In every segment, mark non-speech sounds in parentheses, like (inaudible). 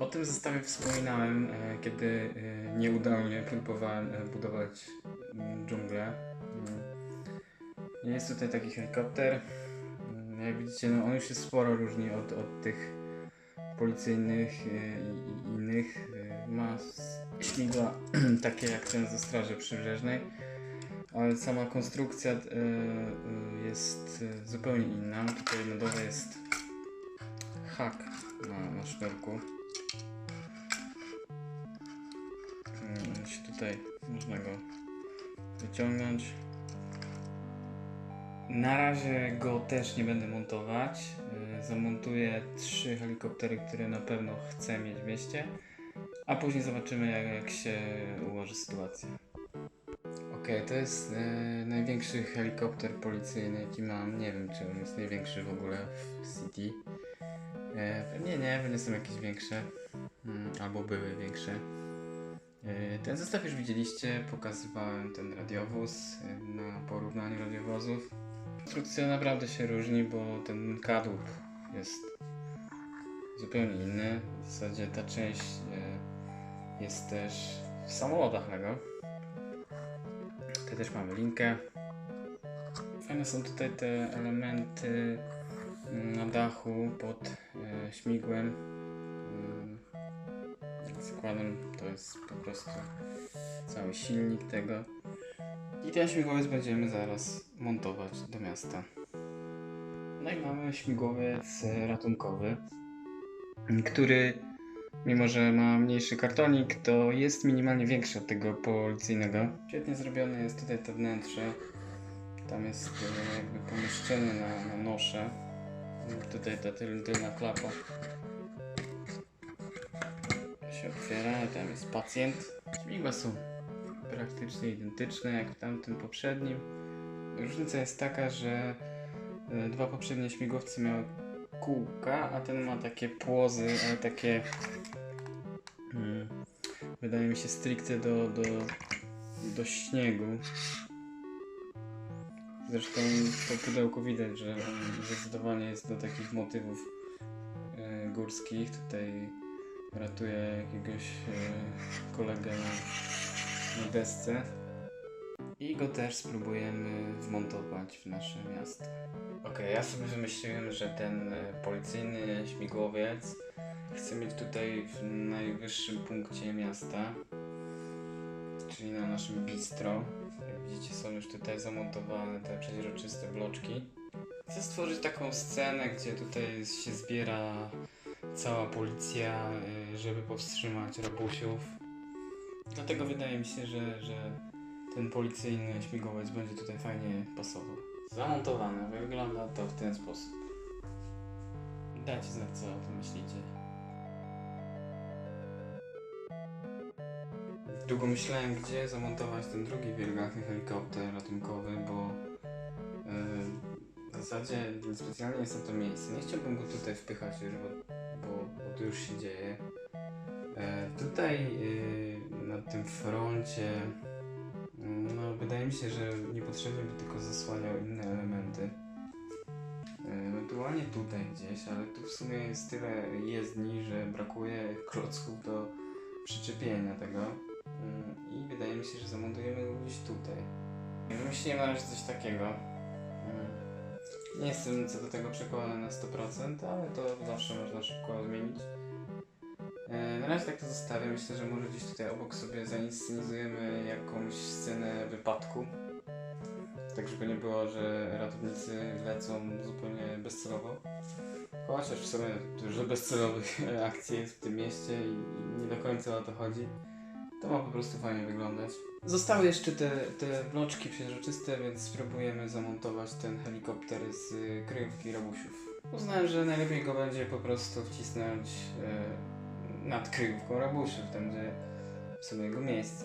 O tym zestawie wspominałem, e, kiedy e, nieudolnie próbowałem e, budować mm, dżunglę. Mm. Jest tutaj taki helikopter. Mm, Jak widzicie, no on już się sporo różni od, od tych policyjnych i innych. Ma śmigła (clears throat) takie jak ten ze Straży Przybrzeżnej, ale sama konstrukcja jest zupełnie inna. Tutaj na dole jest hak na, na. Tutaj można go wyciągnąć. Na razie go też nie będę montować. Yy, Zamontuję trzy helikoptery, które na pewno chcę mieć w mieście, a później zobaczymy jak, jak się ułoży sytuacja. Okej, to jest e, największy helikopter policyjny jaki mam. Nie wiem czy on jest największy w ogóle w City. E, pewnie nie, pewnie są jakieś większe. Mm, albo były większe. E, Ten zestaw już widzieliście, pokazywałem ten radiowóz e, na porównaniu radiowozów. Konstrukcja naprawdę się różni, bo ten kadłub jest zupełnie inny. W zasadzie ta część e, jest też w samochodach Lego. Tutaj też mamy linkę. Fajne są tutaj te elementy na dachu pod śmigłem. Zakładam, to jest po prostu cały silnik tego. I ten śmigłowiec będziemy zaraz montować do miasta. No i mamy śmigłowiec e, ratunkowy, który mimo, że ma mniejszy kartonik, to jest minimalnie większy od tego policyjnego. Świetnie zrobione jest tutaj to wnętrze. Tam jest e, jakby pomieszczenie na, na nosze. Tutaj ta tyl, tylna klapa się otwiera, tam jest pacjent. Śmigła są praktycznie identyczne jak w tamtym poprzednim. Różnica jest taka, że e, dwa poprzednie śmigłowce miały kółka, a ten ma takie płozy, ale takie mm, wydaje mi się stricte do, do, do śniegu. Zresztą po pudełku widać, że zdecydowanie jest do takich motywów e, górskich. Tutaj ratuje jakiegoś e, kolegę na, na desce. I go też spróbujemy wmontować w nasze miasto. Okej, ja sobie wymyśliłem, że ten e, policyjny śmigłowiec chcę mieć tutaj w najwyższym punkcie miasta, czyli na naszym bistro. Jak widzicie, są już tutaj zamontowane te przeźroczyste bloczki. Chcę stworzyć taką scenę, gdzie tutaj się zbiera cała policja, y, żeby powstrzymać rabusiów. Dlatego wydaje mi się, że, że ten policyjny śmigłowiec będzie tutaj fajnie pasował. Zamontowane, wygląda to w ten sposób. Dajcie znać, co o tym myślicie. Długo myślałem, gdzie zamontować ten drugi wielgachny helikopter ratunkowy, bo yy, w zasadzie specjalnie jest na to miejsce. Nie chciałbym go tutaj wpychać bo to już się dzieje. E, tutaj yy, na tym froncie mm, no, wydaje mi się, że niepotrzebnie by tylko zasłaniał inne elementy. E, Ewentualnie tutaj gdzieś, ale tu w sumie jest tyle jezdni, że brakuje klocków do przyczepienia tego. Mm, I wydaje mi się, że zamontujemy go gdzieś tutaj. Na razie coś takiego. Nie jestem co do tego przekonany na 100%, ale to zawsze można szybko zmienić. E, Na razie tak to zostawię. Myślę, że może gdzieś tutaj obok sobie zainscenizujemy jakąś scenę wypadku. Tak, żeby nie było, że ratownicy lecą zupełnie bezcelowo. Chociaż w sumie dużo bezcelowych (laughs) akcji jest w tym mieście i nie do końca o to chodzi. To ma po prostu fajnie wyglądać. Zostały jeszcze te, te bloczki przeźroczyste, więc spróbujemy zamontować ten helikopter z y, kryjówki rabusiów. Uznałem, że najlepiej go będzie po prostu wcisnąć e, nad kryjówką rabusiów, tam gdzie w sumie jego miejsce.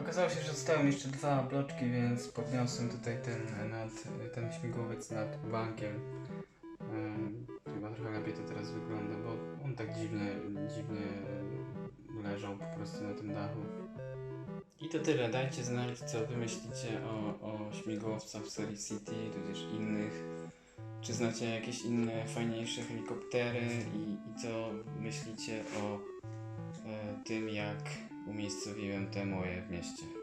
Okazało się, że zostały jeszcze dwa bloczki, więc podniosłem tutaj ten, nad, ten śmigłowiec nad bankiem. Ym, prostu na tym dachu. I to tyle. Dajcie znać, co wy myślicie o, o śmigłowcach w serii City, tudzież innych. Czy znacie jakieś inne fajniejsze helikoptery i, i co myślicie o e, tym, jak umiejscowiłem te moje w mieście?